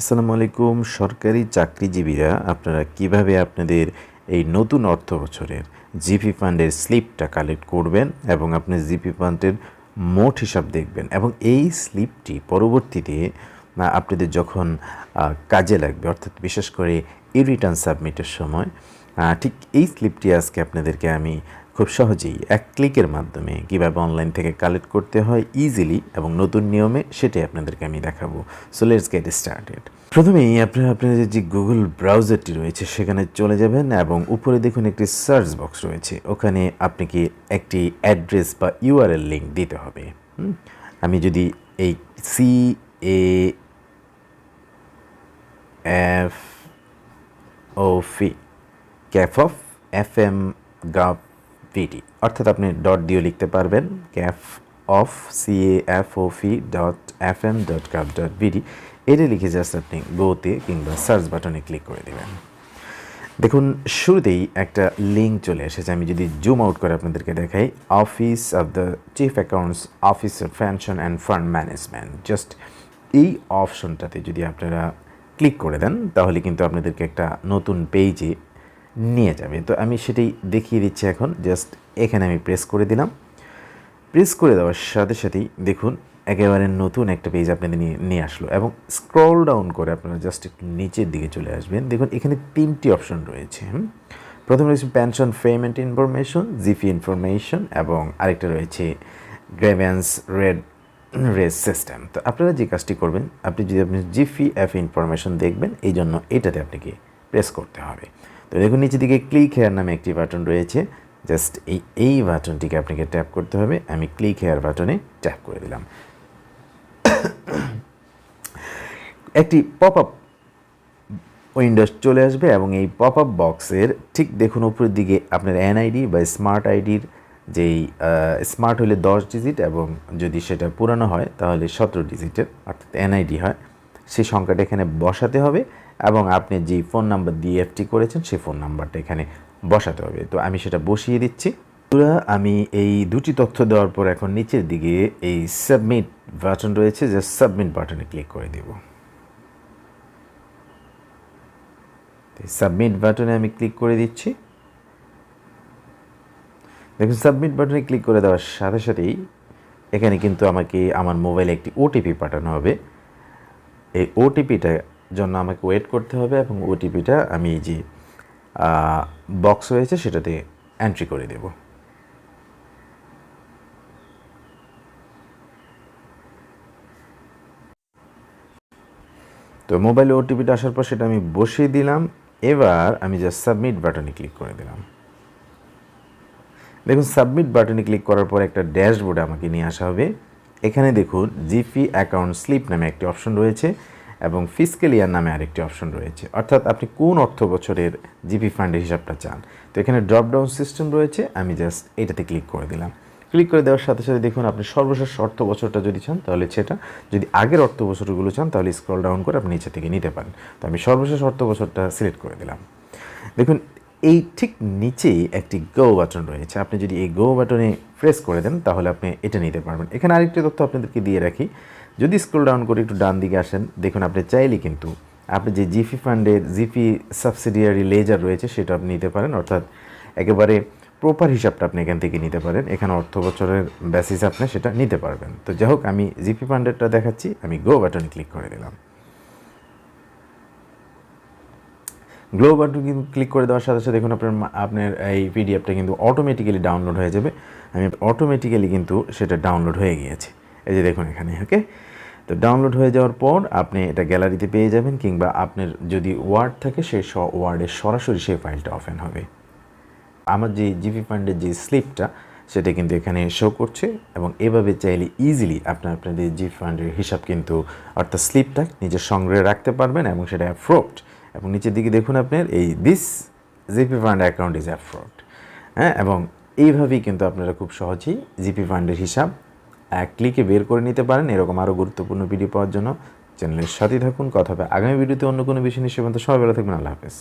আসসালামু আলাইকুম, সরকারি চাকরিজীবীরা, আপনারা কীভাবে আপনাদের এই নতুন অর্থ বছরের জিপি ফান্ডের স্লিপটা কালেক্ট করবেন এবং আপনি জিপি ফান্ডের মোট হিসাব দেখবেন? এবং এই স্লিপটি পরবর্তীতে আপনাদের যখন কাজে লাগবে, অর্থাৎ বিশেষ করে ই রিটার্ন সাবমিটের সময় ঠিক এই স্লিপটি আজকে আপনাদেরকে আমি খুব সহজেই এক ক্লিকের মাধ্যমে কীভাবে অনলাইন থেকে কালেক্ট করতে হয় ইজিলি এবং নতুন নিয়মে সেটাই আপনাদেরকে আমি দেখাবো। সো লেটস গেট স্টার্টেড প্রথমেই আপনারা আপনাদের যে গুগল ব্রাউজারটি রয়েছে, সেখানে চলে যাবেন এবং উপরে দেখুন একটি সার্চ বক্স রয়েছে। ওখানে আপনাকে একটি অ্যাড্রেস বা ইউআরএল লিঙ্ক দিতে হবে। আমি যদি এই সি এ এফ ও ফি ক্যাফ অফ এফ এম গাভ ভিডি অর্থাৎ আপনি ডট দিয়েও লিখতে পারবেন, ক্যাফ of C F O fee dot F M dot gov dot ভিডি এটা লিখে জাস্ট আপনি গোতে কিংবা সার্চ বাটনে ক্লিক করে দেবেন। দেখুন, শুরুতেই একটা লিঙ্ক চলে এসেছে। আমি যদি জুম আউট করে আপনাদেরকে দেখাই office of the chief accounts office of pension and fund management just এই অপশনটাতে যদি আপনারা ক্লিক করে দেন, তাহলে কিন্তু আপনাদেরকে একটা নতুন পেজে নিয়ে যাবে। তো আমি সেটাই দেখিয়ে দিচ্ছি এখন। জাস্ট এখানে আমি প্রেস করে দিলাম। প্রেস করে দেওয়ার সাথে সাথেই দেখুন, একেবারে নতুন একটা পেজ আপনাদের নিয়ে নিয়ে আসলো এবং স্ক্রল ডাউন করে আপনারা জাস্ট একটু নিচের দিকে চলে আসবেন। দেখুন, এখানে তিনটি অপশন রয়েছে? প্রথমে রয়েছে pension payment information GP information এবং আরেকটা রয়েছে গ্রেভেন্স রেড রেস সিস্টেম তো আপনারা যে কাজটি করবেন, আপনি যদি আপনি জিপি এফ ইনফরমেশন দেখবেন, এই জন্য এটাতে আপনাকে প্রেস করতে হবে। তো দেখুন, নিচের দিকে ক্লিক হেয়ার নামে একটি বাটন রয়েছে। জাস্ট এই এই বাটনটিকে আপনাকে ট্যাপ করতে হবে। আমি ক্লিক হেয়ার বাটনে ট্যাপ করে দিলাম। একটি পপ আপ উইন্ডোজ চলে আসবে এবং এই পপ আপ বক্সের ঠিক দেখুন উপরের দিকে আপনার এনআইডি বা স্মার্ট আইডির যেই স্মার্ট হলে দশ ডিজিট এবং যদি সেটা পুরানো হয় তাহলে সতেরো ডিজিটের অর্থাৎ এনআইডি হয়। সেই সংখ্যাটা এখানে বসাতে হবে এবং আপনি যে ফোন নাম্বার দিয়ে এফটি করেছেন সেই ফোন নাম্বারটা এখানে বসাতে হবে। তো আমি সেটা বসিয়ে দিচ্ছি। আমি এই দুটি তথ্য দেওয়ার পর এখন নিচের দিকে এই সাবমিট বাটন রয়েছে, যে সাবমিট বাটনে ক্লিক করে দেব। সাবমিট বাটনে আমি ক্লিক করে দিচ্ছি। দেখুন সাবমিট বাটনে ক্লিক করে দেওয়ার সাথে সাথেই এখানে কিন্তু আমাকে আমার মোবাইলে একটি ওটিপি পাঠানো হবে। এই ওটিপিটা জন্য আমাকে ওয়েট করতে হবে এবং ওটিপিটা আমি যে বক্স রয়েছে সেটাতে এন্ট্রি করে দেব। তো মোবাইলে ওটিপিটা আসার পর সেটা আমি বসিয়ে দিলাম। এবার আমি জাস্ট সাবমিট বাটনে ক্লিক করে দিলাম। দেখুন সাবমিট বাটনে ক্লিক করার পর একটা ড্যাশবোর্ডে আমাকে নিয়ে আসা হবে। এখানে দেখুন জিপি অ্যাকাউন্ট স্লিপ নামে একটি অপশন রয়েছে এবং ফিসকেল ইয়ার নামে আরেকটি অপশন রয়েছে। অর্থাৎ আপনি কোন অর্থ বছরের জিপি ফান্ডের হিসাবটা চান। তো এখানে ড্রপডাউন সিস্টেম রয়েছে, আমি জাস্ট এটাতে ক্লিক করে দিলাম। ক্লিক করে দেওয়ার সাথে সাথে দেখুন আপনি সর্বশেষ অর্থ বছরটা যদি চান, তাহলে সেটা, যদি আগের অর্থ বছরগুলো চান, তাহলে স্ক্রল ডাউন করে আপনি নিচে থেকে নিতে পারেন। তো আমি সর্বশেষ অর্থ বছরটা সিলেক্ট করে দিলাম। দেখুন এই ঠিক নিচেই একটি গো বাটন রয়েছে। আপনি যদি এই গো বাটনে প্রেস করে দেন, তাহলে আপনি এটা নিতে পারবেন। এখানে আরেকটি তথ্য আপনাদেরকে দিয়ে রাখি। যদি স্ক্রল ডাউন করে একটু ডান দিকে আসেন, দেখুন আপনি চাইলে কিন্তু আপনি যে জিপি ফান্ডের জিপি সাবসিডিয়ারি লেজার রয়েছে, সেটা আপনি নিতে পারেন। অর্থাৎ একেবারে প্রপার হিসাবটা আপনি এখান থেকে নিতে পারেন। এখানে অর্থ বছরের বেসিস আপনি সেটা নিতে পারবেন। তো যাই হোক, আমি জিপি ফান্ডেরটা দেখাচ্ছি, আমি গো বাটনে ক্লিক করে দিলাম। গ্লো বাটন কিন্তু ক্লিক করে দেওয়ার সাথে সাথে দেখুন আপনার আপনার এই পিডিএফটা কিন্তু অটোমেটিক্যালি ডাউনলোড হয়ে যাবে। আমি অটোমেটিক্যালি কিন্তু সেটা ডাউনলোড হয়ে গিয়েছে। এই যে দেখুন এখানে ওকে তো ডাউনলোড হয়ে যাওয়ার পর আপনি এটা গ্যালারিতে পেয়ে যাবেন কিংবা আপনার যদি ওয়ার্ড থাকে সেই স- ওয়ার্ডে সরাসরি সেই ফাইলটা ওপেন হবে। আমার যে জিপি ফান্ডের যে স্লিপটা সেটা কিন্তু এখানে শো করছে এবং এভাবে চাইলে ইজিলি আপনার, আপনাদের জিপি ফান্ডের হিসাব কিন্তু অর্থাৎ স্লিপটা নিজের সংগ্রহে রাখতে পারবেন এবং সেটা অ্যাফ্রোড এবং নিচের দিকে দেখুন আপনার, এই this GP fund account is approved হ্যাঁ? এবং এইভাবেই কিন্তু আপনারা খুব সহজেই জিপি ফান্ডের হিসাব এক ক্লিকে বের করে নিতে পারেন। এরকম আরও গুরুত্বপূর্ণ ভিডিও পাওয়ার জন্য চ্যানেলের সাথেই থাকুন। কথা হবে আগামী ভিডিওতে অন্য কোনো বিষয় নিয়ে, সে পর্যন্ত সবাই বেলা থাকবেন। আল্লাহ হাফেজ।